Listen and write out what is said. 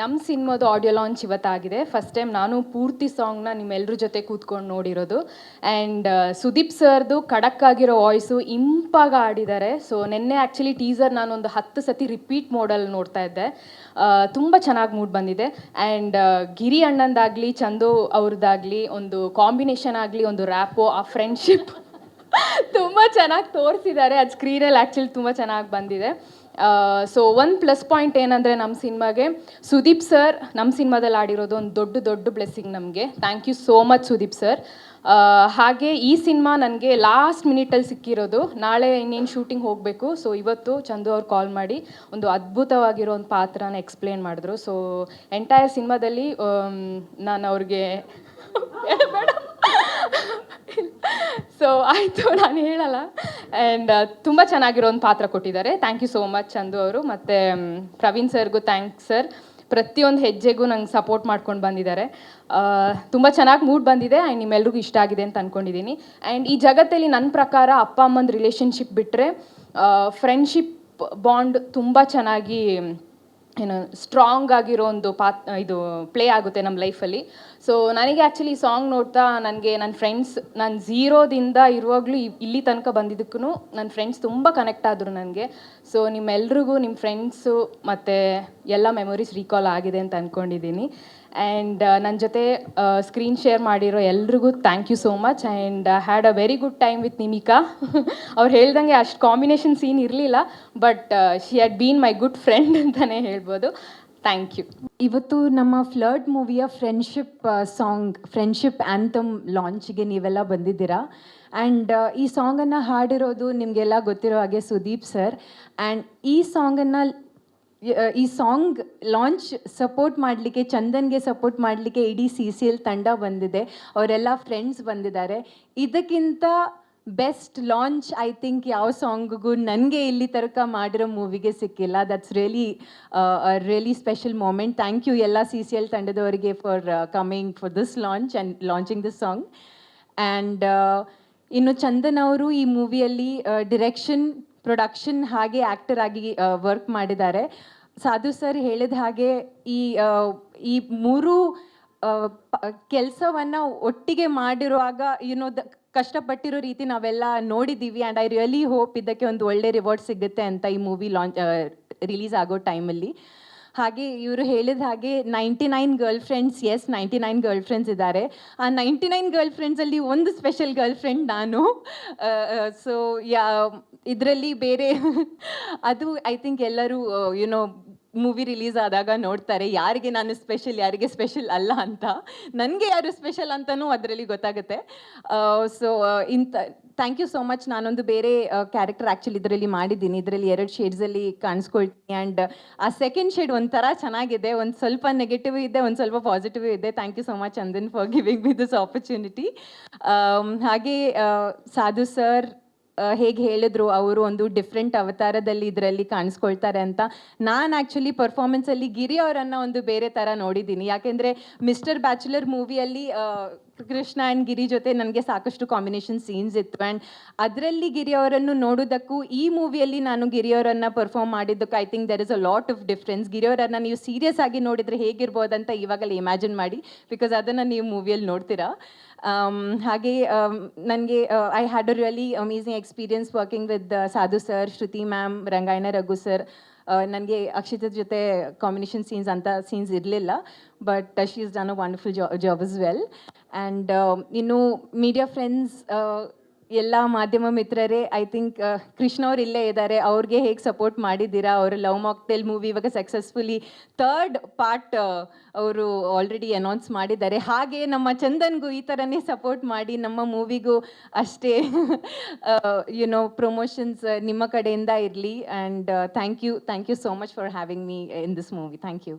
ನಮ್ಮ ಸಿನಿಮಾದ audio launch ಇವತ್ತಾಗಿದೆ. ಫಸ್ಟ್ ಟೈಮ್ ನಾನು ಪೂರ್ತಿ ಸಾಂಗ್ನ ನಿಮ್ಮೆಲ್ಲರ ಜೊತೆ ಕೂತ್ಕೊಂಡು ನೋಡಿರೋದು. ಆ್ಯಂಡ್ ಸುದೀಪ್ ಸರ್ದು ಖಡಕ್ ಆಗಿರೋ ವಾಯ್ಸು ಇಂಪಾಗಿ ಆಡಿದ್ದಾರೆ ಸೊ ನಿನ್ನೆ ಆ್ಯಕ್ಚುಲಿ ಟೀಸರ್ ನಾನೊಂದು ಹತ್ತು ಸತಿ ರಿಪೀಟ್ ಮೋಡಲ್ಲಿ ನೋಡ್ತಾ ಇದ್ದೆ. ತುಂಬ ಚೆನ್ನಾಗಿ ಮೂಡ್ ಬಂದಿದೆ. ಆ್ಯಂಡ್ ಗಿರಿ ಅಣ್ಣಂದಾಗಲಿ, ಚಂದು ಅವ್ರದ್ದಾಗಲಿ ಒಂದು ಕಾಂಬಿನೇಷನ್ ಆಗಲಿ, ಒಂದು ರ್ಯಾಪು ಆ ಫ್ರೆಂಡ್ಶಿಪ್ ತುಂಬ ಚೆನ್ನಾಗಿ ತೋರಿಸಿದ್ದಾರೆ ಅದು ಸ್ಕ್ರೀನಲ್ಲಿ ಆ್ಯಕ್ಚುಲಿ ತುಂಬ ಚೆನ್ನಾಗಿ ಬಂದಿದೆ. ಸೊ ಒಂದು ಪ್ಲಸ್ ಪಾಯಿಂಟ್ ಏನಂದರೆ ನಮ್ಮ ಸಿನಿಮಾಗೆ. ಸುದೀಪ್ ಸರ್ ನಮ್ಮ ಸಿನಿಮಾದಲ್ಲಿ ಆಡಿರೋದು ಒಂದು ದೊಡ್ಡ ದೊಡ್ಡ ಬ್ಲೆಸ್ಸಿಂಗ್ ನಮಗೆ. Thank you so much Sudeep sir. ಹಾಗೆ ಈ ಸಿನಿಮಾ ನನಗೆ ಲಾಸ್ಟ್ ಮಿನಿಟಲ್ಲಿ ಸಿಕ್ಕಿರೋದು. ನಾಳೆ ಇನ್ನೇನು ಶೂಟಿಂಗ್ ಹೋಗಬೇಕು. ಸೊ ಇವತ್ತು ಚಂದು ಅವ್ರು ಕಾಲ್ ಮಾಡಿ ಒಂದು ಅದ್ಭುತವಾಗಿರೋ ಒಂದು ಪಾತ್ರನ ಎಕ್ಸ್ಪ್ಲೇನ್ ಮಾಡಿದ್ರು. ಸೊ ಎಂಟೈರ್ ಸಿನಿಮಾದಲ್ಲಿ ನಾನು ಅವ್ರಿಗೆ ಸೊ ಆಯಿತು, ನಾನು ಹೇಳಲ್ಲ. ಆ್ಯಂಡ್ ತುಂಬ ಚೆನ್ನಾಗಿರೋ ಒಂದು ಪಾತ್ರ ಕೊಟ್ಟಿದ್ದಾರೆ. Thank you so much Chandu ಅವರು. ಮತ್ತು ಪ್ರವೀಣ್ ಸರ್ಗೂ ಥ್ಯಾಂಕ್ಸ್ ಸರ್ ಪ್ರತಿಯೊಂದು ಹೆಜ್ಜೆಗೂ ನಂಗೆ ಸಪೋರ್ಟ್ ಮಾಡ್ಕೊಂಡು ಬಂದಿದ್ದಾರೆ. ತುಂಬ ಚೆನ್ನಾಗಿ ಮೂಡ್ ಬಂದಿದೆ. ಆ್ಯಂಡ್ ನಿಮ್ಮೆಲ್ರಿಗೂ ಇಷ್ಟ ಆಗಿದೆ ಅಂತ ಅಂದ್ಕೊಂಡಿದ್ದೀನಿ ಆ್ಯಂಡ್ ಈ ಜಗತ್ತಲ್ಲಿ ನನ್ನ ಪ್ರಕಾರ ಅಪ್ಪ ಅಮ್ಮನ ರಿಲೇಷನ್ಶಿಪ್ ಬಿಟ್ಟರೆ ಫ್ರೆಂಡ್ಶಿಪ್ ಬಾಂಡ್ ತುಂಬ ಚೆನ್ನಾಗಿ ಏನು ಸ್ಟ್ರಾಂಗ್ ಆಗಿರೋ ಒಂದು ಪಾತ್, ಇದು ಪ್ಲೇ ಆಗುತ್ತೆ ನಮ್ಮ ಲೈಫಲ್ಲಿ ಸೊ ನನಗೆ ಆ್ಯಕ್ಚುಲಿ ಈ ಸಾಂಗ್ ನೋಡ್ತಾ ನನಗೆ ನನ್ನ ಫ್ರೆಂಡ್ಸ್ ನಾನು ಝೀರೋದಿಂದ ಇರುವಾಗಲೂ ಇಲ್ಲಿ ತನಕ ಬಂದಿದ್ದಕ್ಕೂ ನನ್ನ ಫ್ರೆಂಡ್ಸ್ ತುಂಬ ಕನೆಕ್ಟ್ ಆದರು ನನಗೆ. ಸೊ ನಿಮ್ಮೆಲ್ರಿಗೂ ನಿಮ್ಮ ಫ್ರೆಂಡ್ಸು ಮತ್ತು ಎಲ್ಲ ಮೆಮೊರೀಸ್ ರೀಕಾಲ್ ಆಗಿದೆ ಅಂತ ಅಂದ್ಕೊಂಡಿದ್ದೀನಿ ಆ್ಯಂಡ್ ನನ್ನ ಜೊತೆ ಸ್ಕ್ರೀನ್ ಶೇರ್ ಮಾಡಿರೋ ಎಲ್ರಿಗೂ thank you so much and had a very good time with Nimika ಅವ್ರು ಹೇಳ್ದಂಗೆ ಅಷ್ಟು ಕಾಂಬಿನೇಷನ್ ಸೀನ್ ಇರಲಿಲ್ಲ but she had been my good friend ಅಂತಲೇ ಹೇಳ್ಬೋದು. ಥ್ಯಾಂಕ್ ಯು ಇವತ್ತು ನಮ್ಮ ಫ್ಲರ್ಟ್ ಮೂವಿಯ ಫ್ರೆಂಡ್ಶಿಪ್ ಸಾಂಗ್ ಫ್ರೆಂಡ್ಶಿಪ್ ಆ್ಯಂಥಮ್ ಲಾಂಚ್ಗೆ ನೀವೆಲ್ಲ ಬಂದಿದ್ದೀರಾ? ಆ್ಯಂಡ್ ಈ ಸಾಂಗನ್ನು ಹಾಡಿರೋದು ನಿಮಗೆಲ್ಲ ಗೊತ್ತಿರೋ ಹಾಗೆ ಸುದೀಪ್ ಸರ್ ಆ್ಯಂಡ್ ಈ ಸಾಂಗನ್ನು ಈ ಸಾಂಗ್ ಲಾಂಚ್ ಸಪೋರ್ಟ್ ಮಾಡಲಿಕ್ಕೆ, ಚಂದನ್ಗೆ ಸಪೋರ್ಟ್ ಮಾಡಲಿಕ್ಕೆ ಇಡೀ ಸಿ ಸಿ ಎಲ್ ತಂಡ ಬಂದಿದೆ. ಅವರೆಲ್ಲ ಫ್ರೆಂಡ್ಸ್ ಬಂದಿದ್ದಾರೆ. ಇದಕ್ಕಿಂತ ಬೆಸ್ಟ್ ಲಾಂಚ್, ಐ ಥಿಂಕ್, ಯಾವ ಸಾಂಗಿಗೂ ನನಗೆ ಇಲ್ಲಿ ತರಕ ಮಾಡಿರೋ ಮೂವಿಗೆ ಸಿಕ್ಕಿಲ್ಲ. That's really really special moment thank you ಎಲ್ಲ C C L ತಂಡದವರಿಗೆ for coming for this launch and launching this song and ಇನ್ನು ಚಂದನ್ ಅವರು ಈ ಮೂವಿಯಲ್ಲಿ ಡಿರೆಕ್ಷನ್ ಪ್ರೊಡಕ್ಷನ್ ಹಾಗೆ ಆ್ಯಕ್ಟರ್ ಆಗಿ ವರ್ಕ್ ಮಾಡಿದ್ದಾರೆ. ಸಾಧು ಸರ್ ಹೇಳಿದ ಹಾಗೆ ಈ ಈ ಮೂರು ಕೆಲಸವನ್ನು ಒಟ್ಟಿಗೆ ಮಾಡಿರುವಾಗ ಯುನೋ ದ, ಕಷ್ಟಪಟ್ಟಿರೋ ರೀತಿ ನಾವೆಲ್ಲ ನೋಡಿದ್ದೀವಿ. ಆ್ಯಂಡ್ ಐ ರಿಯಲಿ ಹೋಪ್ ಇದಕ್ಕೆ ಒಂದು ಒಳ್ಳೆ ರಿವಾರ್ಡ್ ಸಿಗುತ್ತೆ ಅಂತ ಈ ಮೂವಿ ಲಾಂಚ್ ರಿಲೀಸ್ ಆಗೋ ಟೈಮಲ್ಲಿ ಹಾಗೆ ಇವರು ಹೇಳಿದ ಹಾಗೆ ninety nine girlfriends yes ninety nine girlfriends ಇದ್ದಾರೆ. ಆ ನೈಂಟಿ ನೈನ್ ಗರ್ಲ್ ಫ್ರೆಂಡ್ಸಲ್ಲಿ ಒಂದು ಸ್ಪೆಷಲ್ ಗರ್ಲ್ ಫ್ರೆಂಡ್ ನಾನು ಸೊ ಯಾ ಇದರಲ್ಲಿ ಬೇರೆ ಅದು ಐ ಥಿಂಕ್ ಎಲ್ಲರೂ ಯುನೋ ಮೂವಿ ರಿಲೀಸ್ ಆದಾಗ ನೋಡ್ತಾರೆ, ಯಾರಿಗೆ ನಾನು ಸ್ಪೆಷಲ್ ಯಾರಿಗೆ ಸ್ಪೆಷಲ್ ಅಲ್ಲ ಅಂತ. ನನಗೆ ಯಾರು ಸ್ಪೆಷಲ್ ಅಂತಲೂ ಅದರಲ್ಲಿ ಗೊತ್ತಾಗುತ್ತೆ. ಸೊ ಇಂಥ ಥ್ಯಾಂಕ್ ಯು ಸೋ ಮಚ್ ನಾನೊಂದು ಬೇರೆ ಕ್ಯಾರೆಕ್ಟರ್ ಆ್ಯಕ್ಚುಲಿ ಇದರಲ್ಲಿ ಮಾಡಿದ್ದೀನಿ. ಇದರಲ್ಲಿ ಎರಡು ಶೇಡ್ಸಲ್ಲಿ ಕಾಣಿಸ್ಕೊಳ್ತೀನಿ. ಆ್ಯಂಡ್ ಆ ಸೆಕೆಂಡ್ ಶೇಡ್ ಒಂಥರ ಚೆನ್ನಾಗಿದೆ. ಒಂದು ಸ್ವಲ್ಪ ನೆಗೆಟಿವ್ ಇದೆ, ಒಂದು ಸ್ವಲ್ಪ ಪಾಸಿಟಿವ್ ಇದೆ. Thank you so much ಅಂದನ್ for giving me this opportunity ಹಾಗೆ ಸಾಧು ಸರ್ ಹೇಗೆ ಹೇಳಿದ್ರು ಅವರು ಒಂದು ಡಿಫ್ರೆಂಟ್ ಅವತಾರದಲ್ಲಿ ಇದರಲ್ಲಿ ಕಾಣಿಸ್ಕೊಳ್ತಾರೆ ಅಂತ. ನಾನು ಆ್ಯಕ್ಚುಲಿ ಪರ್ಫಾರ್ಮೆನ್ಸಲ್ಲಿ ಗಿರಿ ಅವರನ್ನು ಒಂದು ಬೇರೆ ಥರ ನೋಡಿದ್ದೀನಿ. ಯಾಕೆಂದರೆ ಮಿಸ್ಟರ್ ಬ್ಯಾಚುಲರ್ ಮೂವಿಯಲ್ಲಿ ಕೃಷ್ಣ ಆ್ಯಂಡ್ ಗಿರಿ ಜೊತೆ ನನಗೆ ಸಾಕಷ್ಟು ಕಾಂಬಿನೇಷನ್ ಸೀನ್ಸ್ ಇತ್ತು. ಆ್ಯಂಡ್ ಅದರಲ್ಲಿ ಗಿರಿ ಅವರನ್ನು ನೋಡೋದಕ್ಕೂ ಈ ಮೂವಿಯಲ್ಲಿ ನಾನು ಗಿರಿ ಅವರನ್ನು ಪರ್ಫಾರ್ಮ್ ಮಾಡಿದ್ದಕ್ಕೆ I think there is a lot of difference Giri ಅವರನ್ನು ನೀವು ಸೀರಿಯಸ್ ಆಗಿ ನೋಡಿದರೆ ಹೇಗಿರ್ಬೋದಂತ ಇವಾಗಲೇ ಇಮ್ಯಾಜಿನ್ ಮಾಡಿ ಬಿಕಾಸ್ ಅದನ್ನು ನೀವು ಮೂವಿಯಲ್ಲಿ ನೋಡ್ತೀರಾ. Um, ಹಾಗೆ ನನಗೆ I had a really amazing experience working with Sadhu sir Shruti ma'am Rangayana Raghu sir ನನಗೆ ಅಕ್ಷಿತ ಜೊತೆ ಕಾಂಬಿನೇಷನ್ ಸೀನ್ಸ್ ಅಂತ ಸೀನ್ಸ್ ಇರಲಿಲ್ಲ but she is done a wonderful job as well and ಇನ್ನು ಮೀಡಿಯಾ ಫ್ರೆಂಡ್ಸ್ ಎಲ್ಲ ಮಾಧ್ಯಮ ಮಿತ್ರರೇ ಐ ಥಿಂಕ್ ಕೃಷ್ಣ ಅವ್ರು ಇಲ್ಲೇ ಇದ್ದಾರೆ ಅವ್ರಿಗೆ ಹೇಗೆ ಸಪೋರ್ಟ್ ಮಾಡಿದ್ದೀರಾ? ಅವರು ಲವ್ ಮಾಕ್ಟೇಲ್ ಮೂವಿ ಇವಾಗ ಸಕ್ಸಸ್ಫುಲಿ ಥರ್ಡ್ ಪಾರ್ಟ್ ಅವರು ಆಲ್ರೆಡಿ ಅನೌನ್ಸ್ ಮಾಡಿದ್ದಾರೆ. ಹಾಗೆ ನಮ್ಮ ಚಂದನ್ಗೂ ಈ ಥರನೇ ಸಪೋರ್ಟ್ ಮಾಡಿ ನಮ್ಮ ಮೂವಿಗೂ ಅಷ್ಟೇ ಯುನೋ ಪ್ರಮೋಷನ್ಸ್ ನಿಮ್ಮ ಕಡೆಯಿಂದ ಇರಲಿ. And thank you thank you so much for having me in this movie thank you